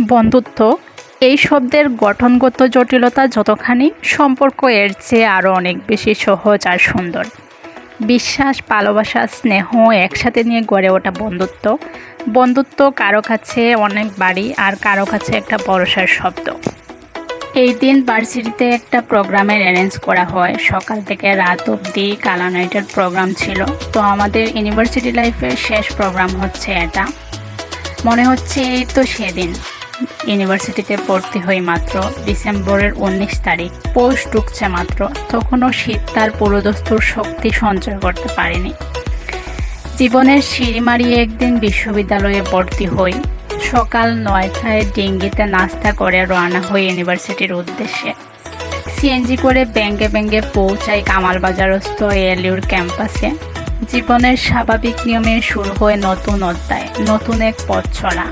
বন্ধুত্ব, এই শব্দের গঠনগত জটিলতা যতখানি সম্পর্ক, এর চেয়ে আরও অনেক বেশি সহজ আর সুন্দর। বিশ্বাস, ভালোবাসা, স্নেহ একসাথে নিয়ে গড়ে ওঠা বন্ধুত্ব। বন্ধুত্ব কারও কাছে অনেক বাড়ি আর কারও কাছে একটা ভরসার শব্দ। এই দিন ভার্সিটিতে একটা প্রোগ্রামের অ্যারেঞ্জ করা হয়। সকাল থেকে রাত অবধি কালা নাইটের প্রোগ্রাম ছিল। তো আমাদের ইউনিভার্সিটি লাইফের শেষ প্রোগ্রাম হচ্ছে এটা। মনে হচ্ছে এই তো সেদিন। ইউনিভার্সিটিতে ভর্তি হই মাত্র ডিসেম্বরের উনিশ তারিখ। পৌষ ঢুকছে মাত্র, তখনও শীত তার পুরোদস্তুর শক্তি সঞ্চয় করতে পারেনি। জীবনের সিঁড়ি মারিয়ে একদিন বিশ্ববিদ্যালয়ে ভর্তি হই। সকাল নয়টায় ডিঙ্গিতে নাস্তা করে রওনা হই ইউনিভার্সিটির উদ্দেশ্যে। সিএনজি করে ব্যাঙ্গে ব্যাঙ্গে পৌঁছাই কামালবাজারস্থ এলিউর ক্যাম্পাসে। জীবনের স্বাভাবিক নিয়মে শুরু হয় নতুন অধ্যায়, নতুন এক পথ চলা।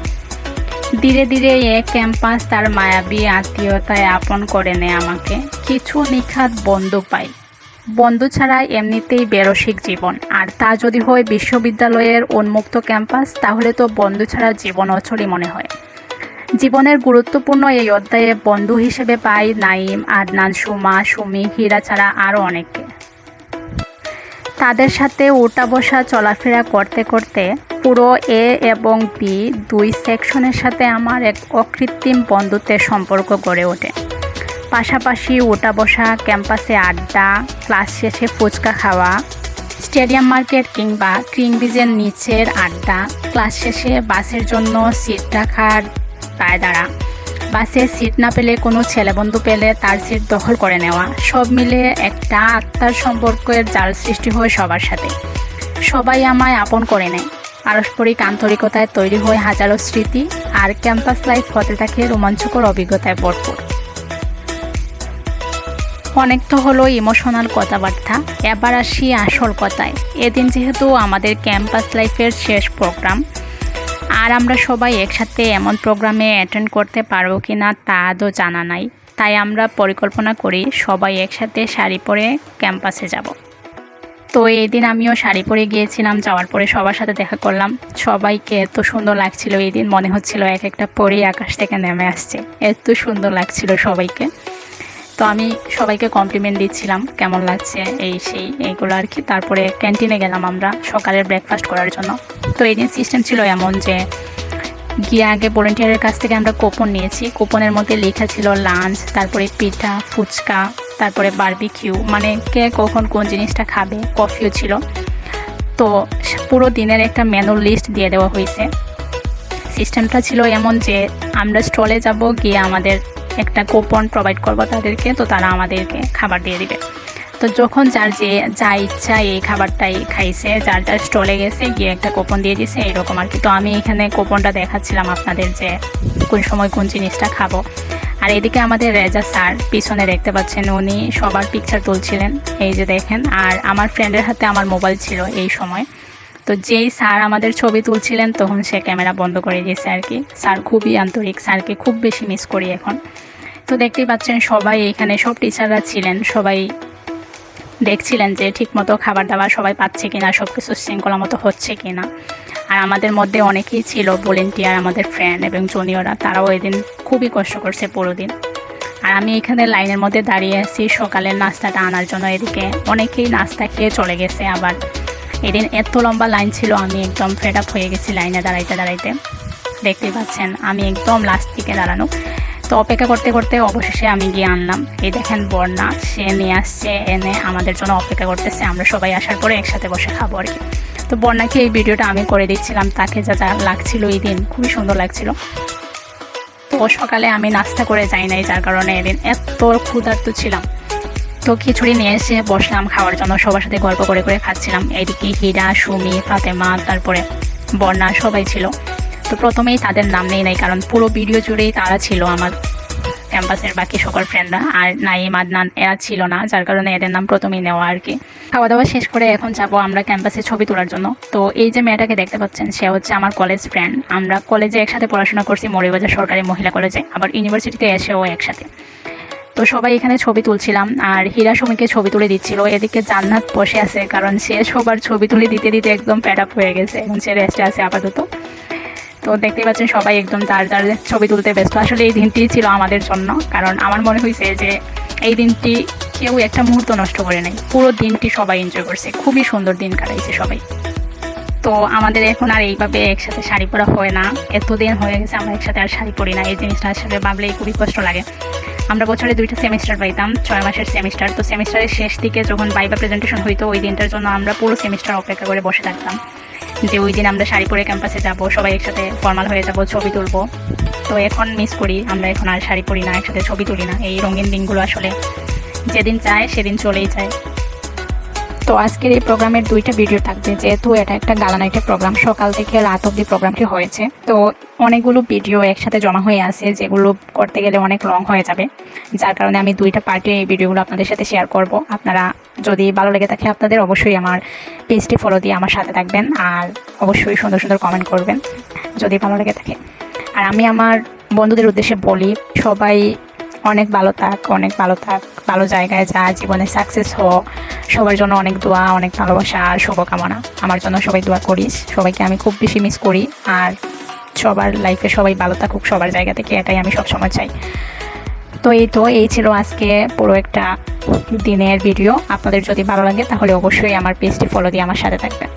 ধীরে ধীরে এ ক্যাম্পাস তার মায়াবী আত্মীয়তায় আপন করে নেয় আমাকে। কিছু নিখাত বন্ধু পাই। বন্ধু ছাড়া এমনিতেই বেরসিক জীবন। আর তা যদি হয় বিশ্ববিদ্যালয়ের উন্মুক্ত ক্যাম্পাস, তাহলে তো বন্ধু ছাড়া জীবন অচলই মনে হয়। জীবনের গুরুত্বপূর্ণ এই অধ্যায়ে বন্ধু হিসেবে পাই নাইম আদনান, সুমা, সুমি, হীরা ছাড়া আরও অনেককে। তাদের সাথে উঠা বসা চলাফেরা করতে করতে পুরো এ এবং বি দুই সেকশনের সাথে আমার এক অকৃত্রিম বন্ধুত্বের সম্পর্ক গড়ে ওঠে। পাশাপাশি উঠা বসা ক্যাম্পাসে আড্ডা, ক্লাস শেষে ফুচকা খাওয়া, স্টেডিয়াম মার্কেট কিংবা ক্রিংবিজের নিচের আড্ডা, ক্লাস শেষে বাসের জন্য সিট রাখার দাঁড়া বাসে সিট না পেলে কোনো ছেলেবন্ধু পেলে তার সিট দখল করে নেওয়া। সব মিলে একটা আত্মার সম্পর্কের জাল সৃষ্টি হয় সবার সাথে। সবাই আমায় আপন করে নেয়। পারস্পরিক আন্তরিকতায় তৈরি হয় হাজারো স্মৃতি আর ক্যাম্পাস লাইফ হতে থাকে রোমাঞ্চকর অভিজ্ঞতায় ভরপুর। অনেক তো হলো ইমোশনাল কথাবার্তা। এবার আসি আসল কথায়। এদিন যেহেতু আমাদের ক্যাম্পাস লাইফের শেষ প্রোগ্রাম আর আমরা সবাই একসাথে এমন প্রোগ্রামে অ্যাটেন্ড করতে পারব কি না তা আদৌ জানা নাই। তাই আমরা পরিকল্পনা করি সবাই একসাথে শাড়ি পরে ক্যাম্পাসে যাব। তো এই দিন আমিও শাড়ি পরে গিয়েছিলাম, যাওয়ার পরে সবার সাথে দেখা করলাম। সবাইকে এত সুন্দর লাগছিল এই দিন, মনে হচ্ছিল এক একটা পরি আকাশ থেকে নেমে আসছে। এত সুন্দর লাগছিল সবাইকে। তো আমি সবাইকে কমপ্লিমেন্ট দিচ্ছিলাম, কেমন লাগছে এই সেই এইগুলো আর কি। তারপরে ক্যান্টিনে গেলাম আমরা সকালের ব্রেকফাস্ট করার জন্য। তো দিন সিস্টেম ছিল এমন যে গিয়ে আগে ভলেন্টিয়ারের কাছ থেকে আমরা কুপন নিয়েছি। কুপনের মধ্যে লেখা ছিল লাঞ্চ তারপরে পিঠা, ফুচকা, তারপরে বারবিকিউ মানে কে কখন কোন জিনিসটা খাবে কফিও ছিল। তো পুরো দিনের একটা মেনুর লিস্ট দিয়ে দেওয়া হয়েছে। সিস্টেমটা ছিল এমন যে আমরা স্টলে যাব, গিয়ে আমাদের একটা কুপন প্রোভাইড করব তাদেরকে, তো তারা আমাদেরকে খাবার দিয়ে দিবে। তো যখন যার যে যা ইচ্ছা এই খাবারটাই খাইছে, যার যার স্টলে গেছে, গিয়ে একটা কুপন দিয়ে দিছে এইরকম আর কি। তো আমি এখানে কুপনটা দেখাচ্ছিলাম আপনাদের যে কোন সময় কোন জিনিসটা খাব। আর এদিকে আমাদের রেজা স্যার পিছনে দেখতে পাচ্ছেন, উনি সবার পিকচার তুলছিলেন, এই যে দেখেন। আর আমার ফ্রেন্ডের হাতে আমার মোবাইল ছিল এই সময়। তো যেই স্যার আমাদের ছবি তুলছিলেন, তখন সে ক্যামেরা বন্ধ করে দিয়েছে আর কি। স্যার খুবই আন্তরিক, স্যারকে খুব বেশি মিস করি এখন। তো দেখতেই পাচ্ছেন, সবাই এখানে, সব টিচাররা ছিলেন, সবাই দেখছিলেন যে ঠিকমতো খাবার দাবার সবাই পাচ্ছে কিনা সব কিছু শৃঙ্খলা মতো হচ্ছে কিনা। আর আমাদের মধ্যে অনেকেই ছিল ভলেন্টিয়ার আমাদের ফ্রেন্ড এবং জুনিয়ররা তারাও এদিন খুবই কষ্ট করছে পুরো দিন আর আমি এখানে লাইনের মধ্যে দাঁড়িয়ে আছি, সকালের নাস্তাটা আনার জন্য এদিকে অনেকেই নাস্তা খেয়ে চলে গেছে আবার। এদিন এত লম্বা লাইন ছিল, আমি একদম ফেড আপ হয়ে গেছি লাইনে দাঁড়াইতে দাঁড়াইতে। দেখতেই পাচ্ছেন, আমি একদম লাস্ট দিকে দাঁড়ানো। তো অপেক্ষা করতে করতে অবশেষে আমি গিয়ে আনলাম। এই দেখেন বর্ণা, সে নিয়ে আসছে, এনে আমাদের জন্য অপেক্ষা করতেছে, আমরা সবাই আসার পরে একসাথে বসে খাব আর কি। তো বর্ণাকে এই ভিডিওটা আমি করে দিচ্ছিলাম, তাকে যা যা লাগছিল এই দিন, খুবই সুন্দর লাগছিল। তো সকালে আমি নাস্তা করে যাই নাই, যার কারণে এদিন এত ক্ষুধার্ত ছিলাম। তো খিচুড়ি নিয়ে এসে বসলাম, খাওয়ার জন্য সবার সাথে গল্প করে করে খাচ্ছিলাম। এদিকে হীরা, সুমি, ফাতেমা, তারপরে বর্ণা সবাই ছিল। তো প্রথমেই তাদের নাম নেই নাই, কারণ পুরো ভিডিও জুড়েই তারা ছিল আমার ক্যাম্পাসের বাকি সকল ফ্রেন্ডরা আর নাইম, আদনান, এরা ছিল না, যার কারণে এদের নাম প্রথমেই নেওয়া আর কি। খাওয়া দাওয়া শেষ করে এখন যাব আমরা ক্যাম্পাসে ছবি তোলার জন্য। তো এই যে মেয়েটাকে দেখতে পাচ্ছেন, সে হচ্ছে আমার কলেজ ফ্রেন্ড আমরা কলেজে একসাথে পড়াশোনা করছি মরিবাজার সরকারি মহিলা কলেজে আবার ইউনিভার্সিটিতে এসেও একসাথে। তো সবাই এখানে ছবি তুলছিলাম, আর হীরা সুমিকে ছবি তুলে দিচ্ছিল। এদিকে জান্নাত বসে আছে, কারণ সে সবার ছবি তুলে দিতে দিতে একদম প্যাড আপ হয়ে গেছে এখন সে রেস্টে আছে আপাতত। তো দেখতে পাচ্ছেন সবাই একদম তার যার ছবি তুলতে ব্যস্ত। আসলে এই দিনটি ছিল আমাদের জন্য, কারণ আমার মনে হয়েছে যে এই দিনটি কেউ একটা মুহূর্ত নষ্ট করে নাই। পুরো দিনটি সবাই এনজয় করছে। খুবই সুন্দর দিন কাটাইছে সবাই। তো আমাদের এখন আর এইভাবে একসাথে শাড়ি পরা হয় না। এতদিন হয়ে গেছে আমরা একসাথে আর শাড়ি পরি না। এই জিনিসটা আসলে ভাবলেই খুবই কষ্ট লাগে। আমরা বছরে দুইটা সেমিস্টার পাইতাম, ছয় মাসের সেমিস্টার তো সেমিস্টারের শেষ দিকে যখন বাইবা প্রেজেন্টেশন হইতো, ওই দিনটার জন্য আমরা পুরো সেমিস্টার অপেক্ষা করে বসে থাকতাম। যে ওই দিন আমরা শাড়ি পরে ক্যাম্পাসে যাব, সবাই একসাথে ফর্মাল হয়ে যাব, ছবি তুলবো। তো এখন মিস করি, আমরা এখন আর শাড়ি পরি না, একসাথে ছবি তুলি না। এই রঙিন দিনগুলো আসলে যেদিন চায় সেদিন চলেই যায়। তো আজকের এই প্রোগ্রামের দুইটা ভিডিও থাকবে, যেহেতু এটা একটা গালা নাইটের প্রোগ্রাম সকাল থেকে রাত অবধি প্রোগ্রামটি হয়েছে। তো অনেকগুলো ভিডিও একসাথে জমা হয়ে আছে, যেগুলো করতে গেলে অনেক লং হয়ে যাবে। যার কারণে আমি দুইটা পার্টে এই ভিডিওগুলো আপনাদের সাথে শেয়ার করব। আপনারা যদি ভালো লেগে থাকে আপনাদের, অবশ্যই আমার পেজটি ফলো দিয়ে আমার সাথে থাকবেন আর অবশ্যই সুন্দর সুন্দর কমেন্ট করবেন যদি ভালো লেগে থাকে। আর আমি আমার বন্ধুদের উদ্দেশ্যে বলি, সবাই অনেক ভালো থাক, অনেক ভালো থাক, ভালো জায়গায় যা জীবনে সাকসেস হো সবার জন্য অনেক দোয়া, অনেক ভালোবাসা আর শুভকামনা। আমার জন্য সবাই দোয়া করিস, সবাইকে আমি খুব বেশি মিস করি। আর সবার লাইফে সবাই ভালো থাকুক, সবার জায়গা থেকে এটাই আমি সবসময় চাই। তো এই তো, এই ছিল আজকে পুরো একটা দিনের ভিডিও আপনাদের যদি ভালো লাগে, তাহলে অবশ্যই আমার পেজটি ফলো দিয়ে আমার সাথে থাকবেন।